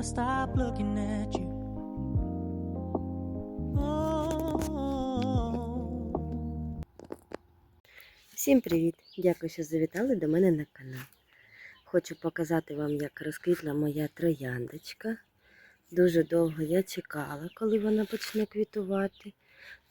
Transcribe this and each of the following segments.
Gonna stop looking at you. Всім привіт! Дякую, що завітали до мене на канал. Хочу показати вам, як розквітла моя трояндочка. Дуже довго я чекала, коли вона почне квітувати.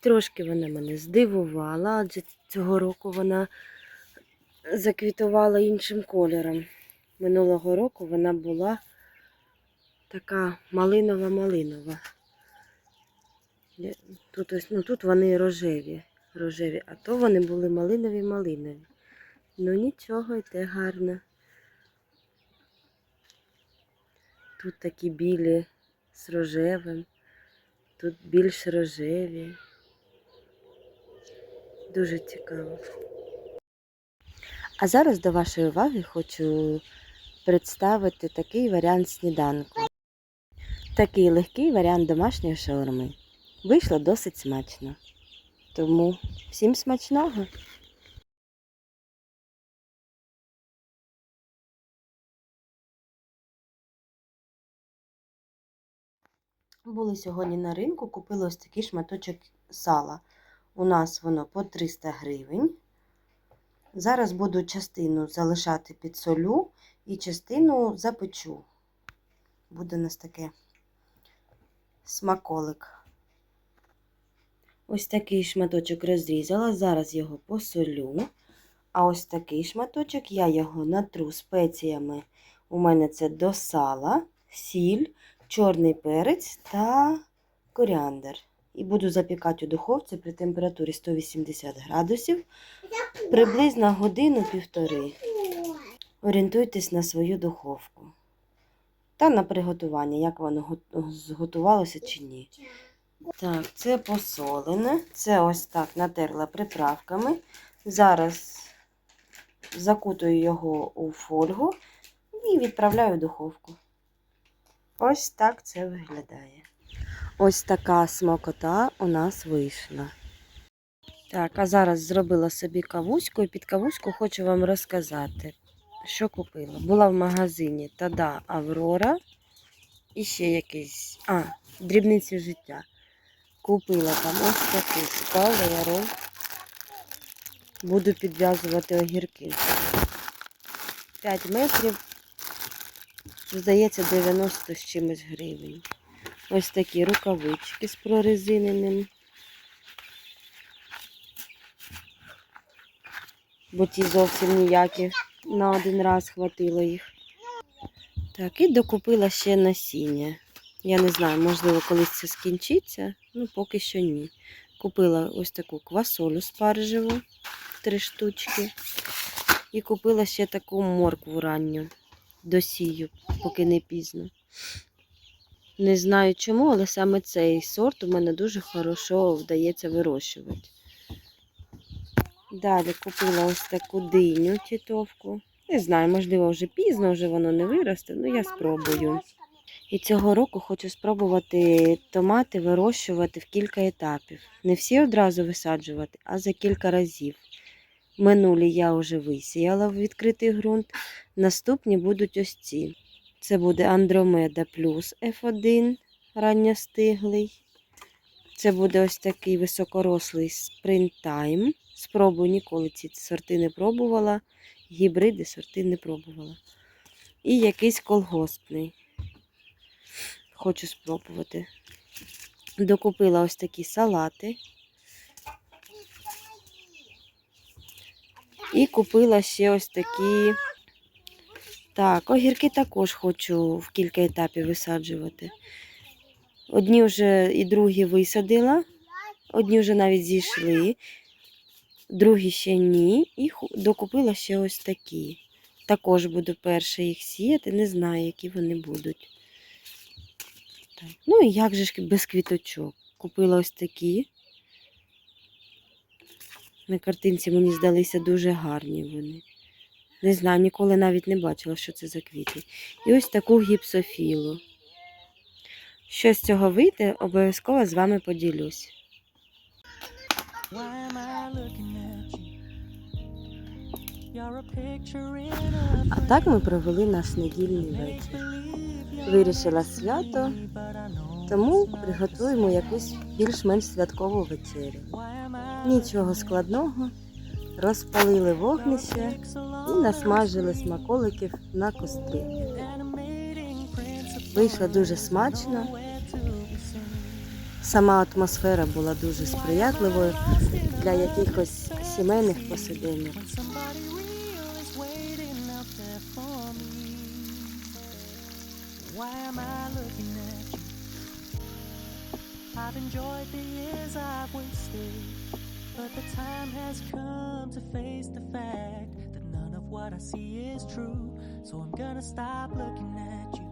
Трошки вона мене здивувала, адже цього року вона заквітувала іншим кольором. Минулого року вона була така малинова-малинова. Тут, ось, ну, тут вони рожеві, рожеві, а то вони були малинові-малинові. Ну нічого, те гарно. Тут такі білі з рожевим, тут більш рожеві. Дуже цікаво. А зараз до вашої уваги хочу представити такий варіант сніданку. Такий легкий варіант домашньої шаурми. Вийшло досить смачно. Тому всім смачного! Були сьогодні на ринку, купили ось такий шматочок сала. У нас воно по 300 гривень. Зараз буду частину залишати під солю і частину запечу. Буде у нас таке смаколик. Ось такий шматочок розрізала, зараз його посолю. А ось такий шматочок я його натру спеціями. У мене це до сала, сіль, чорний перець та коріандр. І буду запікати у духовці при температурі 180 градусів приблизно годину-півтори. Орієнтуйтесь на свою духовку та на приготування, як воно зготувалося чи ні. Так, це посолене. Це ось так натерла приправками. Зараз закутую його у фольгу і відправляю в духовку. Ось так це виглядає. Ось така смакота у нас вийшла. Так, а зараз зробила собі кавуську і під кавуську хочу вам розказати, що купила. Була в магазині Тада Аврора і ще якийсь. А, дрібниці життя. Купила там ось таку шпалеру. Буду підв'язувати огірки. 5 метрів. Здається, 90 з чимось гривень. Ось такі рукавички з прорезиненим. Бо ті зовсім ніякі. На один раз хватило їх. Так, і докупила ще насіння. Я не знаю, можливо, колись це скінчиться, ну поки що ні. Купила ось таку квасолю спаржеву, три штучки. І купила ще таку моркву ранню. Досію, поки не пізно. Не знаю чому, але саме цей сорт у мене дуже хорошо вдається вирощувати. Далі купила ось таку диню тітовку. Не знаю, можливо, вже пізно, вже воно не виросте, ну я спробую. І цього року хочу спробувати томати вирощувати в кілька етапів. Не всі одразу висаджувати, а за кілька разів. Минулі я вже висіяла в відкритий ґрунт. Наступні будуть ось ці. Це буде Андромеда плюс F1 ранньостиглий. Це буде ось такий високорослий Springtime. Спробую ніколи ці сорти не пробувала. Гібриди сорти не пробувала. І якийсь колгоспний. Хочу спробувати. Докупила ось такі салати. І купила ще ось такі. Так, огірки також хочу в кілька етапів висаджувати. Одні вже і другі висадила, одні вже навіть зійшли, другі ще ні. І докупила ще ось такі. Також буду перше їх сіяти, не знаю, які вони будуть. Так. Ну і як же ж без квіточок? Купила ось такі. На картинці мені здалися дуже гарні вони. Не знаю, ніколи навіть не бачила, що це за квіти. І ось таку гіпсофілу. Що з цього вийде, обов'язково з вами поділюсь. А так ми провели наш недільний вечір. Вирішила свято, тому приготуємо якусь більш-менш святкову вечерю. Нічого складного. Розпалили вогнище і насмажили смаколиків на кострі. Вийшло дуже смачно. Сама атмосфера була дуже сприятливою для якихось сімейних you? I've enjoyed the years I've wasted, but the time has come to face the fact that none of what I see is true. So I'm gonna stop looking at you